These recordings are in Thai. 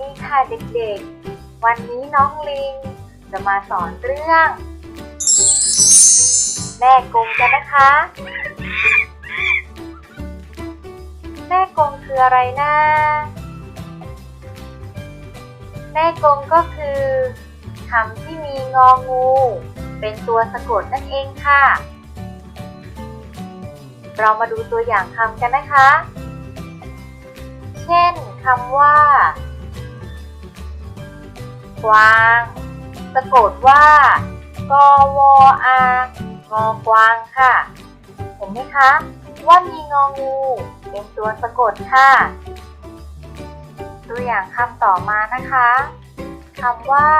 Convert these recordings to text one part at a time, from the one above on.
ดีค่ะเด็กๆ วันนี้น้องลิง จะมาสอนเรื่อง แม่กงกันนะคะ แม่กงคืออะไรนะแม่กงก็คือคำที่มีงองู เป็นตัวสะกดนั่นเองค่ะ เรามาดูตัวอย่างคำกันนะคะ เช่นคำว่า กวาง สะกดว่ากวอางอกวางค่ะ เห็นไหมคะ ว่ามีงองูเป็นตัวสะกดค่ะตัวอย่างคำต่อมานะคะคำว่า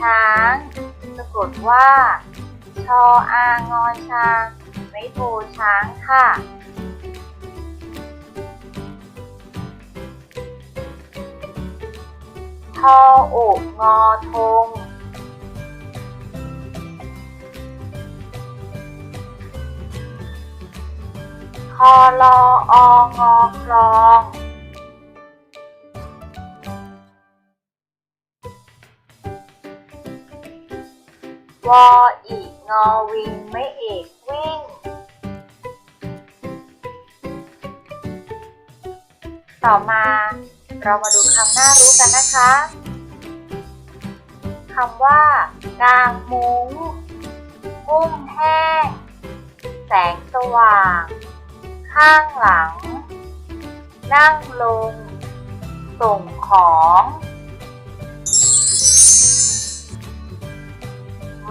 ช้างสะกดว่า ชออางอช้าง ไม่โทช้างค่ะ ทออกงอทง คอลอองอคลองวออีกงอวิงไม่เอกวิ่ง ต่อมา เรามาดูคำน่ารู้กันนะคะคำว่ากางมุ้งกุ้มแห้ง แสงสว่าง ข้างหลัง นั่งลง ส่งของ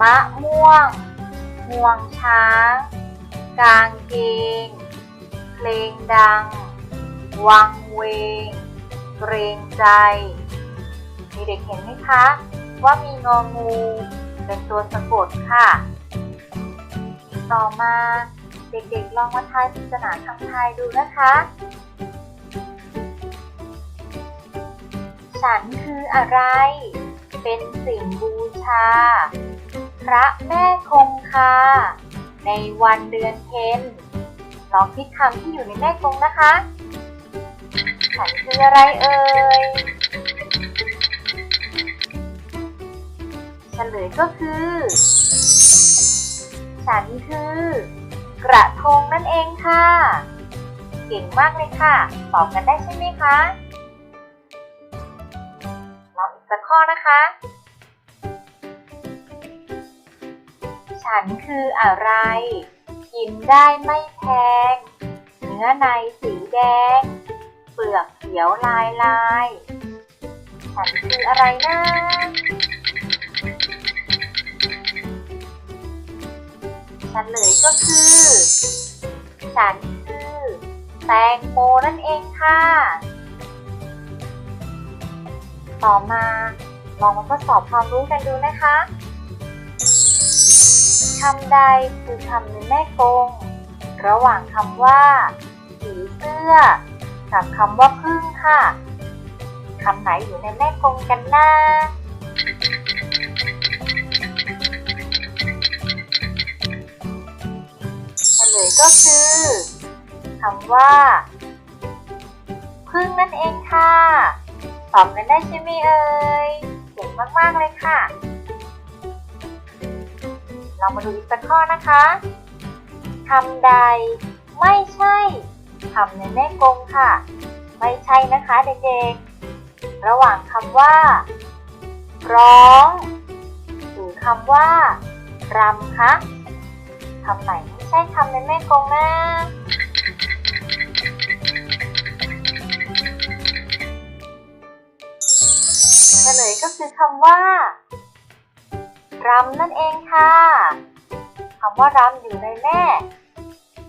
มะม่วงห่วงช้าง กางเกง เพลงดัง วังเวง เกรงใจ มีเด็กเห็นไหมคะ ว่ามีงองู เป็นตัวสะกดค่ะ ต่อมาเด็กๆลองมาทายปริศนาคำไทายดูนะคะ ฉันคืออะไร เป็นสิ่งบูชา พระแม่คงคา ในวันเดือนเพ็ญลองคิดคำที่อยู่ในแม่กงนะคะ ฉันคืออะไรเอ่ยเฉลยก็คือ ฉันคือ กระทงนั่นเองค่ะ เก่งมากเลยค่ะ ตอบกันได้ใช่ไหมคะลองอีกสักข้อนะคะ ฉันคืออะไร กินได้ไม่แพงเนื้อในสีแดง ปลือกเขียวลายลายฉันคืออะไรนะเฉลยก็คือ ฉันคือ แตงโมนั่นเองค่ะ ต่อมาลองมาทดสอบความรู้กันดูนะคะคำใดคือคำในแม่กง ระหว่างคำว่าผีเสื้อ กับคำว่าพึ่งค่ะคำไหนอยู่ในแม่กงกันนะเฉลยก็คือคำว่า พึ่งนั่นเองค่ะตอบกันได้ใช่ไหมเอ่ยเก่งมากๆเลยค่ะ เรามาดูอีกสักข้อนะคะคำใดไม่ใช่ คำในแม่กงค่ะ ไม่ใช่นะคะเด็กๆ ระหว่างคำว่า ร้อง หรือคำว่ารำคะคำไหนไม่ใช่คำในแม่กงนะเฉลยก็คือคำว่ารำนั่นเองค่ะ คำว่ารำอยู่ในแม่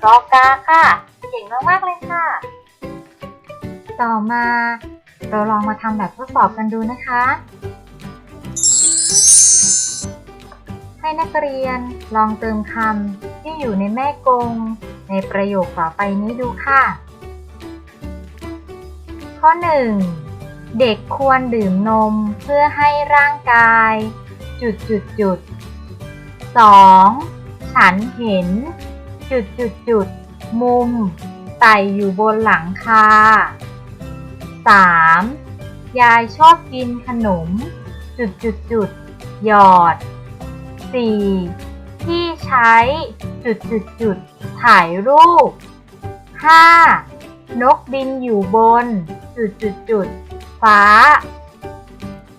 กอกาค่ะ เก่งมากๆเลยค่ะ ต่อมาเราลองมาทำแบบทดสอบกันดูนะคะ ให้นักเรียนลองเติมคำที่อยู่ในแม่กง ในประโยคต่อไปนี้ดูค่ะ ข้อ 1 เด็กควรดื่มนมเพื่อให้ร่างกาย จุดจุดจุดสองฉันเห็น จุดจุดจุด มุมไต่อยู่บนหลังคาสามยายชอบกินขนม จุดจุดจุดหยอด 4. ที่ใช้จุดจุดจุดถ่ายรูป 5. นกบินอยู่บน จุดจุดจุดฟ้า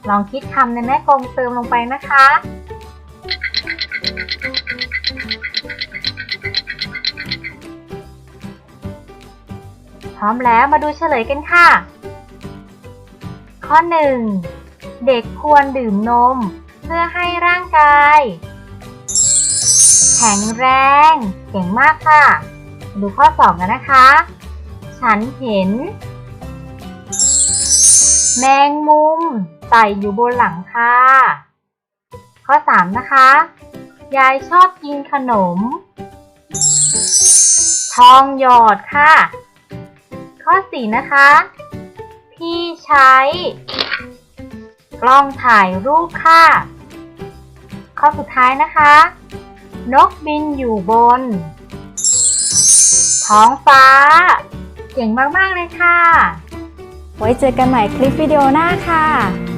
ลองคิดคำในแม่กลมเติมลงไปนะคะ ร้อมแล้วมาดูเฉลยกันค่ะ ข้อ 1. เด็กควรดื่มนม เพื่อให้ร่างกาย แข็งแรง เก่งมากค่ะ ดูข้อ 2 กันนะคะ ฉันเห็น แมงมุมไต่อยู่บนหลังคาข้อ 3 นะคะ ยายชอบกินขนม ทองหยอดค่ะ ข้อสี่นะคะ พี่ใช้ กล้องถ่ายรูปค่ะ ข้อสุดท้ายนะคะ นกบินอยู่บน ท้องฟ้า เก่งมาก ๆ เลยค่ะ ไว้เจอกันใหม่คลิปวิดีโอหน้าค่ะ